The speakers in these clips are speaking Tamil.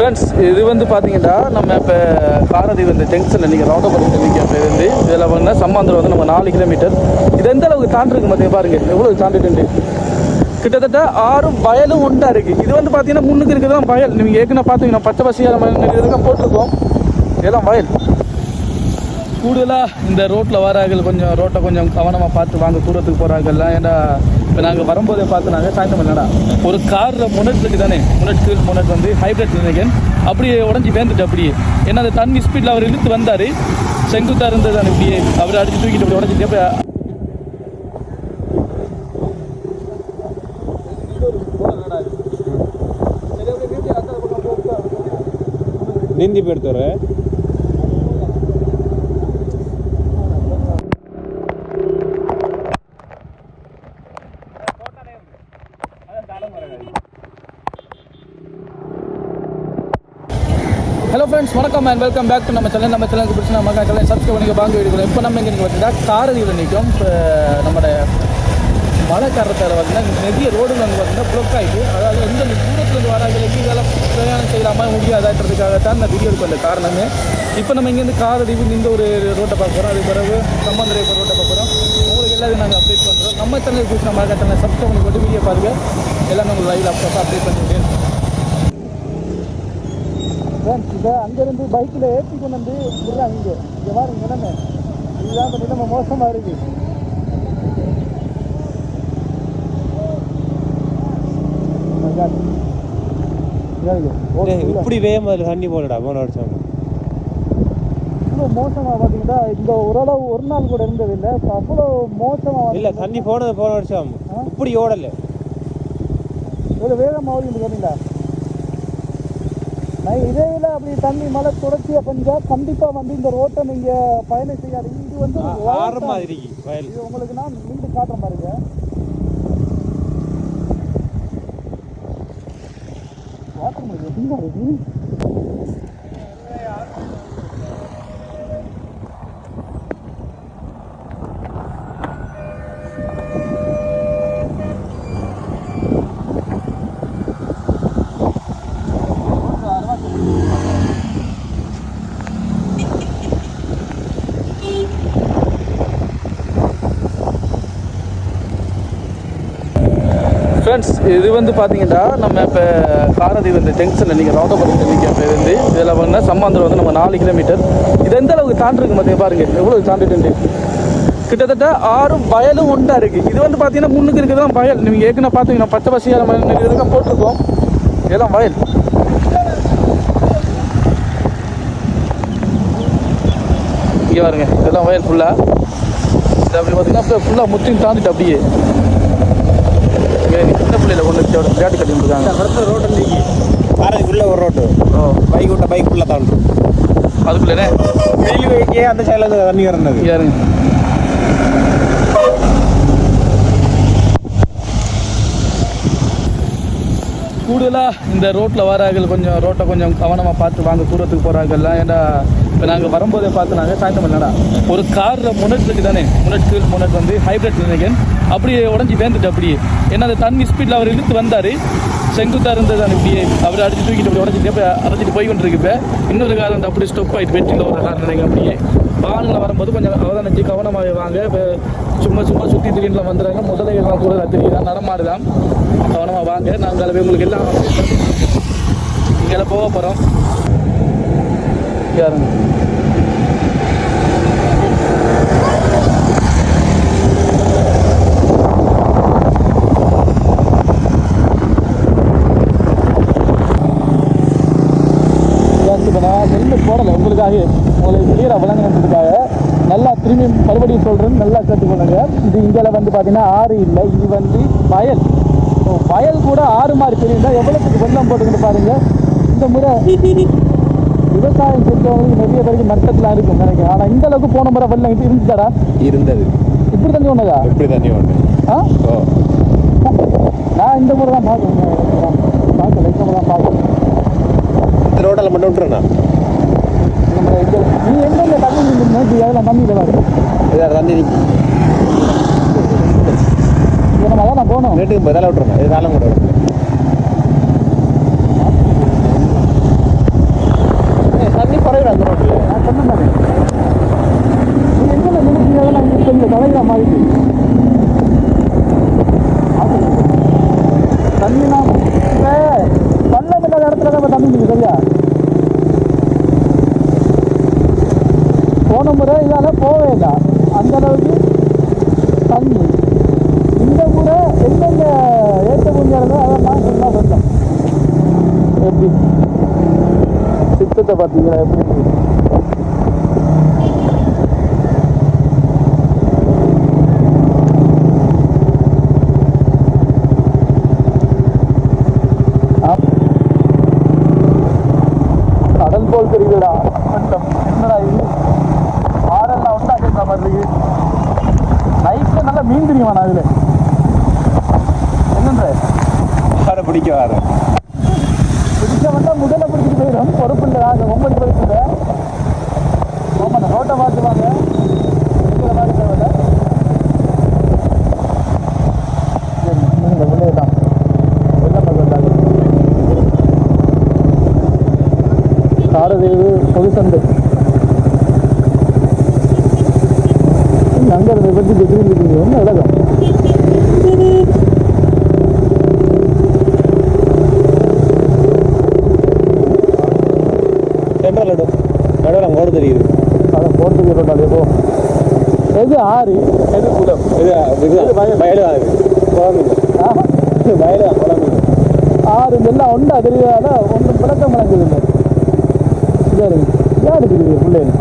ஃப்ரெண்ட்ஸ் இது வந்து பார்த்தீங்கன்னா நம்ம இப்போ பாரதி வந்து ஜங்ஷனில் நீங்கள் ரவுண்டபுரத்தில் நிற்கிறது இருந்து இதில் வந்து சம்மாந்தரம் வந்து நம்ம நாலு கிலோமீட்டர் இது எந்த அளவுக்கு தாண்டிருக்கு பார்த்தீங்க பாருங்கள் எவ்வளோ தாண்டிட்டு கிட்டத்தட்ட ஆறும் வயலும் உண்டாக இருக்குது இது வந்து பார்த்தீங்கன்னா முன்னுக்கு இருக்கிறது வயல். நீங்கள் ஏற்கனவே பார்த்தீங்கன்னா பச்சை பசியாக நம்ம போட்டிருக்கோம். இதெல்லாம் வயல். கூடுதலாக இந்த ரோட்டில் வரார்கள் கொஞ்சம் ரோட்டை கொஞ்சம் கவனமாக பார்த்து வாங்க தூரத்துக்கு போகிறாங்கல்லாம் ஏன்னா இப்போ நாங்கள் வரும்போதே பார்த்து நாங்கள் சாயந்தரம் இல்லைடா ஒரு காரில் முன்னெட் இருக்கு தானே முன்னெட் கீழ் முன்னெட் வந்து ஹைப்ரிட் நினைக்கிறேன் அப்படியே உடஞ்சி வேந்துட்டு அப்படியே ஏன்னா அந்த தண்ணி ஸ்பீடில் அவர் இழுத்து வந்தார் செங்குத்தா இருந்தது தானே இப்படியே அவர் அடிச்சு தூக்கிட்டு அப்படி உடஞ்சிட்டு அப்போ ನಿಂದಿ ಬಿಡ್ತಾರೆ ஃப்ரெண்ட்ஸ் வணக்கம் அண்ட் வெல்கம் பேக் டு நம்ம சேனல் நம்ம சேனலுக்கு பிடிச்சி நம்ம சேனல் சப்ஸ்கிரைப் பண்ணிக்க பாங்க வீடியோ இப்போ நம்ம எங்கே பார்த்தீங்கன்னா காரதியில் நிற்கும் இப்போ நம்மளோட மழை காரணத்தால் பார்த்தீங்கன்னா நிறைய ரோடுகள் வந்து பார்த்தீங்கன்னா ப்ளொக் ஆகிட்டு அதாவது எந்த தூரத்துலேருந்து வராங்களுக்கு இதெல்லாம் பிரயாணம் செய்யலாமா முடியாதான்றதுக்காகத்தான் இந்த வீடியோ எடுக்க வந்த காரணமே. இப்போ நம்ம இங்கேருந்து காரதி இந்த ஒரு ரோட்டை பார்க்க போகிறோம் அது பிறகு சம்பந்தரை இப்போ ரோட்டை பார்க்க போகிறோம் உங்களுக்கு எல்லாத்தையும் நாங்கள் அப்டேட் பண்ணுறோம் நம்ம சேனல் பிடிச்சி நம்ம சேனல் சப்ஸ்கிரைப் பண்ணி போட்டு வீடியோ பாருங்கள் எல்லாமே உங்களுக்கு லைவ் அப்போ அப்டேட் பண்ணிவிட்டு ஃப்ரெண்ட்ஸ் இதை அங்கேருந்து பைக்கில் ஏற்றி கொண்டு வந்து விடுறாங்க இங்கே. இங்கே பாருங்க நிலைமை. இதுதான் இப்போ நிலைமை மோசமாக இருக்கு. Oh. ஓடு. இப்படி வேகமா அதுல தண்ணி போலடா போன வருஷம். இவ்வளோ மோசமாக பார்த்தீங்கன்னா இந்த ஓரளவு ஒரு நாள் கூட இருந்தது இல்லை. அவ்வளோ மோசமாக இல்ல தண்ணி போனது போன வருஷம். இப்படி ஓடல. இவ்வளோ வேகமாக சொன்னீங்களா நான் இடையில அப்படி தண்ணி மழை தொடர்ச்சியாக பெஞ்சா கண்டிப்பாக வந்து இந்த ரோட்டை நீங்கள் பயணம் செய்யாது இது வந்து ஆறு. மாதிரி இது உங்களுக்கு நான் மீண்டும் காட்டுறேன் பாருங்க காட்ட முடியும் ஃப்ரெண்ட்ஸ் இது வந்து பார்த்தீங்கன்னா நம்ம இப்போ காரதி வந்து ஜங்ஷனில் நீங்கள் ரவுண்டபுரத்தில் நிற்கிறது இருந்து இதில் வந்து சம்மாந்தரம் வந்து நம்ம நாலு கிலோமீட்டர் இது எந்த அளவுக்கு தாண்டிருக்கு மத்திய பாருங்க. எவ்வளோ தாண்டிட்டு கிட்டத்தட்ட ஆறும் வயலும் ஒன்றா இருக்குது இது வந்து பார்த்தீங்கன்னா முன்னுக்கு இருக்கிறது வயல். நீங்கள் ஏற்கனவே பார்த்தீங்கன்னா பச்சை பசியாக இதெல்லாம் போட்டிருக்கோம். இதெல்லாம் வயல். இங்கே பாருங்க இதெல்லாம் வயல் ஃபுல்லாக இது அப்படி பார்த்தீங்கன்னா ஃபுல்லாக முற்றியும் தாண்டிட்டு அப்படியே. பிள்ளையில கொண்டு வச்சு அவரை விளையாட்டு கட்டி இருக்காங்க அடுத்த ரோடு நீக்கி காரதுக்குள்ள ஒரு ரோட்டு. ஓ. பைக் விட்ட பைக் உள்ள தாண்டும் அதுக்குள்ளே வெயில் வைக்கே அந்த சைடுல தண்ணி வரணுது யாருங்க கூடுதலாக இந்த ரோட்டில் வரார்கள் கொஞ்சம் ரோட்டை கொஞ்சம் கவனமாக பார்த்து வாங்க தூரத்துக்கு போகிறாங்கல்லாம் ஏன்னா இப்போ நாங்கள் வரும்போதே பார்த்து நாங்கள் சாயந்தரம் இல்லைடா. ஒரு காரில் முன்னெட் இருக்கு தானே முன்னெட் கீழ் முன்னெட் வந்து ஹைப்ரிட் நினைக்கிறேன் அப்படியே உடஞ்சி வேந்துட்டு அப்படியே. ஏன்னா அந்த தண்ணி ஸ்பீடில் அவர் இழுத்து வந்தார். செங்குத்தாக இருந்தது அந்த இப்படியே அவர் அடிச்சு தூக்கிட்டு அப்படி உடஞ்சிட்டு இப்போ அரைச்சிட்டு போய் கொண்டிருக்கு இப்போ இன்னொரு கார் வந்து அப்படியே ஸ்டொப் ஆகிட்டு வெற்றியில் ஒரு கார் நினைக்கிறேன் அப்படியே. வானில் வரும்போது கொஞ்சம் அவதானிச்சு கவனமாக வாங்க. இப்போ சும்மா சும்மா சுற்றி திடீர்னு வந்துடுறாங்க. முதலைகள்லாம் கூட தெரியுதா. நடமாடுதான். கவனமாக வாங்க. நாங்கள் போய் உங்களுக்கு எல்லாம் இங்கே போக போகிறோம் யாருங்க இப்போ நான் ஹெல்மெட் போடலை? உங்களுக்காக உங்களுக்கு கிளியராக விளங்கணுன்றதுக்காக நல்லா திரும்பி மறுபடியும் சொல்கிறேன் நல்லா கேட்டுக்கொள்ளுங்க. இது இந்தியாவில் வந்து பார்த்தீங்கன்னா ஆறு இல்லை இது வந்து வயல். வயல் கூட ஆறு மாதிரி தெரியுதா? எவ்வளோத்துக்கு வெள்ளம் போட்டுக்கிட்டு பாருங்க. இந்த முறை விவசாயம் செஞ்சவங்களுக்கு நிறைய பேருக்கு நஷ்டத்தில் இருக்கும் நினைக்கிறேன். ஆனால் இந்த அளவுக்கு போன முறை வெள்ளம் இப்படி இருந்துச்சாடா? இருந்தது. இப்படி தண்ணி ஒன்றுதா எப்படி தண்ணி ஒன்று ஆ? நான் இந்த முறை தான் பார்க்குறேன் பார்க்கல இந்த முறை தான் பார்க்குறேன் ரோட்டில் மட்டும் விட்டுறேண்ணா நீ எங்க தண்ணி அதெல்லாம் தண்ணியில் இருக்கு. இதில் தண்ணி நிற்கி நம்ம அதான் நான் போகணும் ரேட்டுக்கு பதிலாக விட்டுறேன் இது காலம் கூட போன முறை இதால் போவே இல்லை அந்த அளவுக்கு தண்ணி. இந்த முறை எந்தெந்த ஏற்ற முடியாதோ அதெல்லாம் சொன்னால் சொன்னோம் எப்படி? சித்தத்தை பார்த்தீங்களா? எப்படி இருக்கு? ஆ. கடல் போல் தெரியுதுடா கண்டம். என்னடா இது ஆடெல்லாம் உண்டாக்குற மாதிரி இருக்கு நைட்ல நல்லா மீன் தெரியுமா இதுல என்னன்ற? யாரை பிடிக்க வர பிடிச்ச வந்தா முதல்ல பிடிச்சிட்டு போயிடும். பொறுப்பு இல்லை நாங்கள் ஒன்பது இல்லை. ஆமாம் ரோட்டை பார்த்து வாங்க. இருக்கிற மாதிரி தேவையில்ல உள்ளே தான் காரதேவு பொதுசந்தை அங்கே இருந்த பற்றி டிகிரி இருக்கீங்க என்ன இலகம் சென்ட்ரல் இடம் நடுவில் கோடு தெரியுது அதை போகிறதுக்கு ரோட்டாலே போ எது ஆறு எது குளம் இது இது வயலு. ஆகுது குழம்பு ஆஹா. வயலு குழம்பு ஆறு இதெல்லாம் உண்டா தெரியாத? ஒன்றும் விளக்கம் விளக்குது இல்லை. சரி யார் இருக்குது பிள்ளைங்க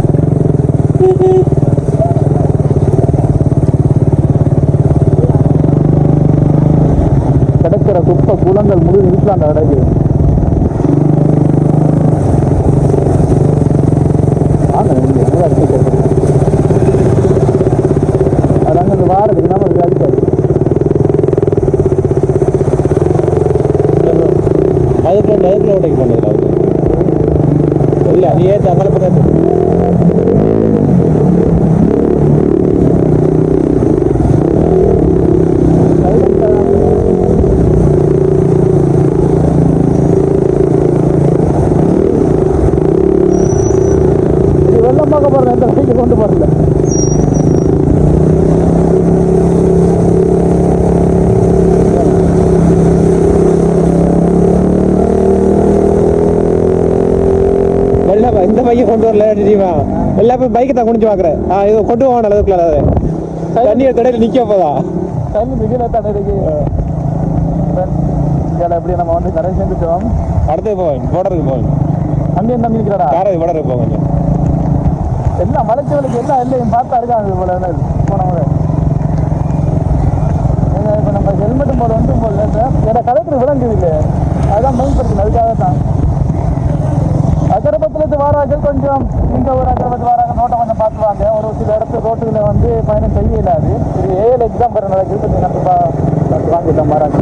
கிடக்கிற குப்பை குளங்கள் முழு இருக்கலாம் கிடக்கு வாங்க இங்க, நல்லா இருக்கு கேட்குறது. அது அங்கே இந்த வாரத்துக்கு நம்ம அடிக்காது அதுக்குள்ள அதுக்குள்ள ஓட்டைக்கு போனதில்ல அது இல்லை நீ ஏற்று அங்கே பக்கத்து இது வெள்ளம் பார்க்க போறேன் இந்த வழிக்கு கொண்டு போறல பையன் கொண்டு வரல தெரியுமா? எல்லா போய் பைக்கை தான் குனிஞ்சு பார்க்குறேன் ஆ இது கொண்டு போகணும் அளவுக்குள்ள அதை தண்ணியை தடையில் நிற்க போதா தண்ணி மிகுந்த இதில் எப்படி நம்ம வந்து கடை சேர்ந்துட்டோம் அடுத்து போவேன் போடருக்கு போவேன் அங்கேயும் தண்ணி இருக்கிறடா? காரை போடருக்கு போவேன் எல்லாம் மலைச்சவளுக்கு எல்லாம் இல்லையும் பார்த்தா இருக்காங்க போல என்ன போன முறை. ஏங்க, இப்ப நம்ம ஹெல்மெட்டும் போல வந்தும் போல என்னோட கலெக்டர் விளங்குது இல்லை மெயின் பிரச்சனை அதுக்காக தான் அக்கரபத்திலிருந்து வாராக்கள் கொஞ்சம் இந்த ஒரு அக்கரபத்து வாராங்க நோட்டை கொஞ்சம் பார்த்துவாங்க. ஒரு சில இடத்து ரோட்டுகளை வந்து பயணம் செய்ய இல்லாது இது ஏழு எக்ஸாம் பெற நடக்குது. கொஞ்சம் கண்டிப்பாக வாங்கிட்டோம் வராங்க.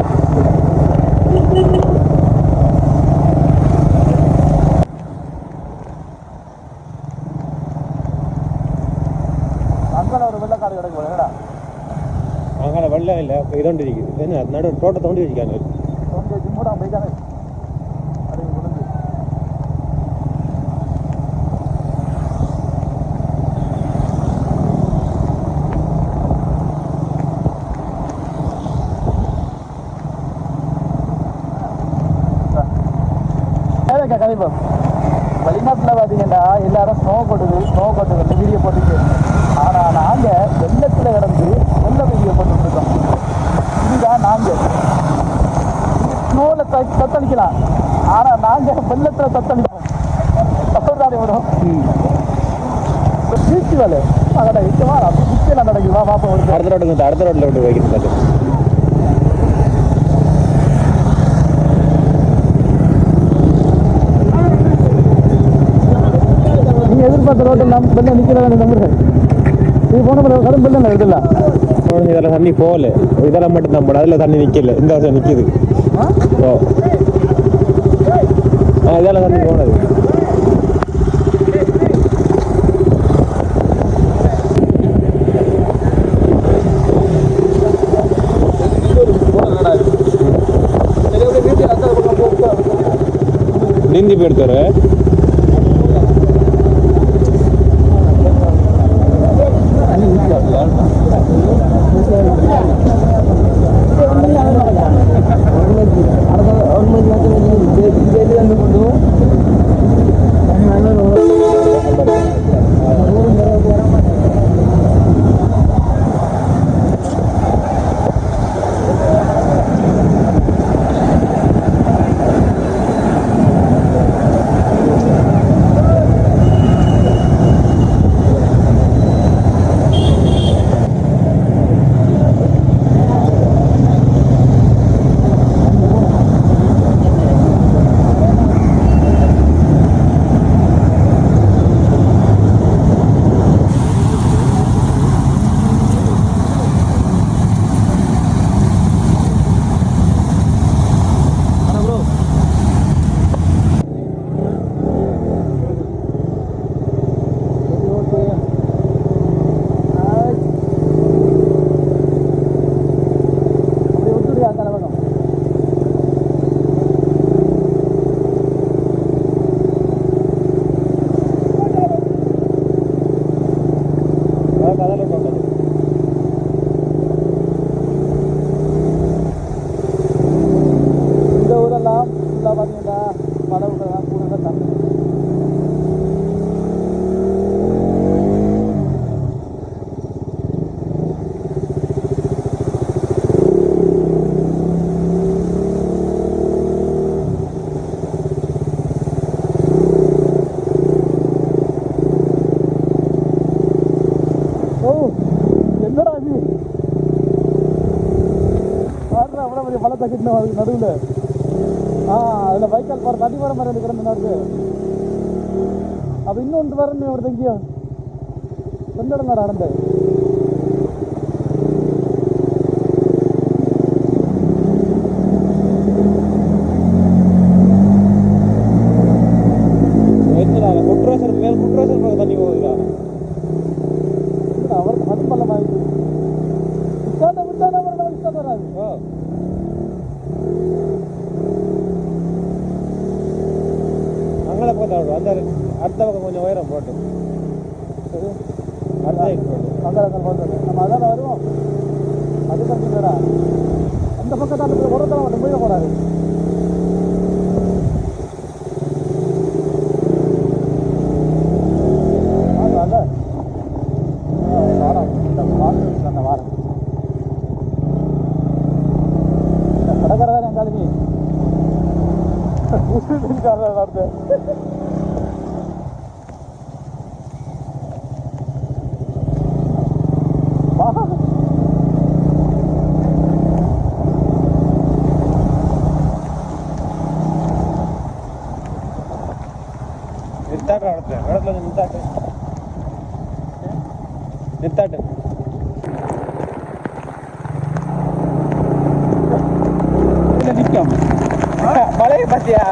அங்கே ஒரு வெள்ளக்காடு கிடக்கு என்னடா? அங்கே வெள்ளம் இல்லை இதோண்டு இருக்குது. போட்டுட்டு ஆனால் நாங்கள் வெள்ளத்தில் கிடந்து வெள்ள வீடியோ போட்டுட்டு இருக்கோம் இதுதான் நாங்கள் ஸ்னோவில் தத்தளிக்கலாம். ஆனால் நாங்கள் வெள்ளத்தில் தத்தளிப்போம். அப்படிதானே வரும் பீச்சு வேலை அதான் இங்கே வா பிச்சையில் நடக்குது வா பாப்பா அடுத்த ரோட்டுக்கு அடுத்த ரோட்டில் வைக்கிறது எதிர்பார்த்த ரோட்டில் நம் பெண்ணை நிற்கிறதா நம்புறேன் நீ போன கடும் பெண்ணை எடுத்துல இதெல்லாம் தண்ணி போகல. இதெல்லாம் மட்டும் தான் போட. அதில் தண்ணி நிற்கல இந்த வருஷம் நிற்கிது ஓ. இதெல்லாம் தண்ணி போனது கிட்டணும் அதுக்கு நடுவில்? ஆ அதில் வைக்கால் பாரு தடி வர மாதிரி கிடந்து நடந்து அப்போ இன்னொன்று வரணும் ஒரு தங்கியோ சொந்த இடம் தான் நடந்து வெச்சுடாத குட்ரோசர் மேல் குட்ரோசர் பக்கம் தண்ணி போகுதுடா. அவர் அது விட்டாத விட்டாத வர விட்டாத வராது அங்கே பக்கத்தில் தான் அந்த அடுத்த பக்கம் கொஞ்சம் உயரம் போட்டு சரி? அடுத்த side போட்டு நம்ம அதான் வருவோம். அது கண்டிப்பாடா அந்த பக்கத்தால் ஒரு தரம் மட்டும் போயிடக்கூடாது போறாரு வாங்க, வாங்க. ஆ, வாரம். இந்த வாரம் இருக்கு அந்த வாரம். இந்த கடைக்காரர் எங்கால நீ முஸ்லிம்காரர் வருது வா நிறுத்தாட்டு இடத்துல இடத்துல வந்து நிறுத்தாட்டு இல்ல நிற்கும் மழையை பார்த்தியா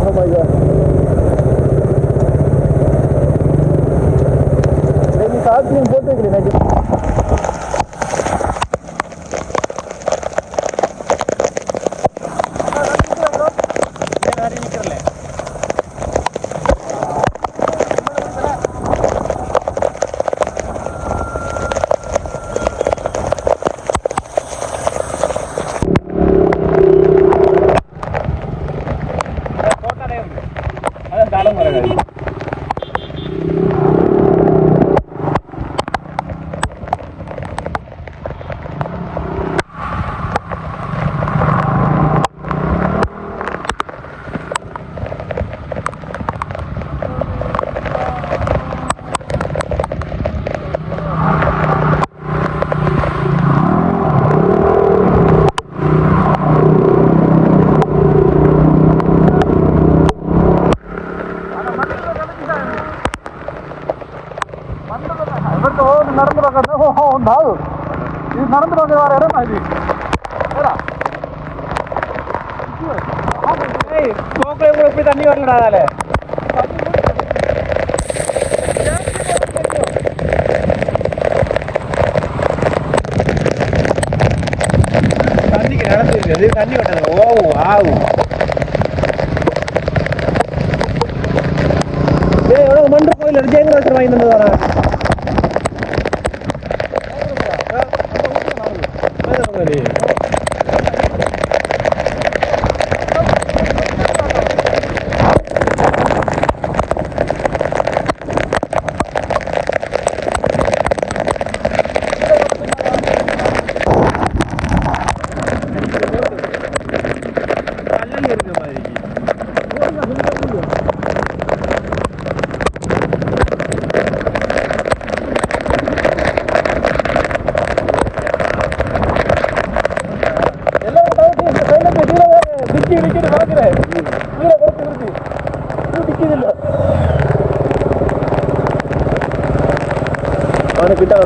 Oh my god. நீ சாத்தியம் போட்டு வைக்கிறேன் எனக்கு நிற்கிறல அதான் தடம் வராது இவருக்கு ஓ நடந்து பார்க்கறது ஓ ஓ நாள் இது நடந்து பார்க்க வர இடம் இது ஏடா போக்குல கூட இப்படி தண்ணி வரலடா தண்ணிக்கு நடந்து தண்ணி வட்டாங்க ஓ ஆவு ஏய் எவ்வளோ மண்டு கோயில் அடிச்சு வாங்கி வந்து வரேன் kita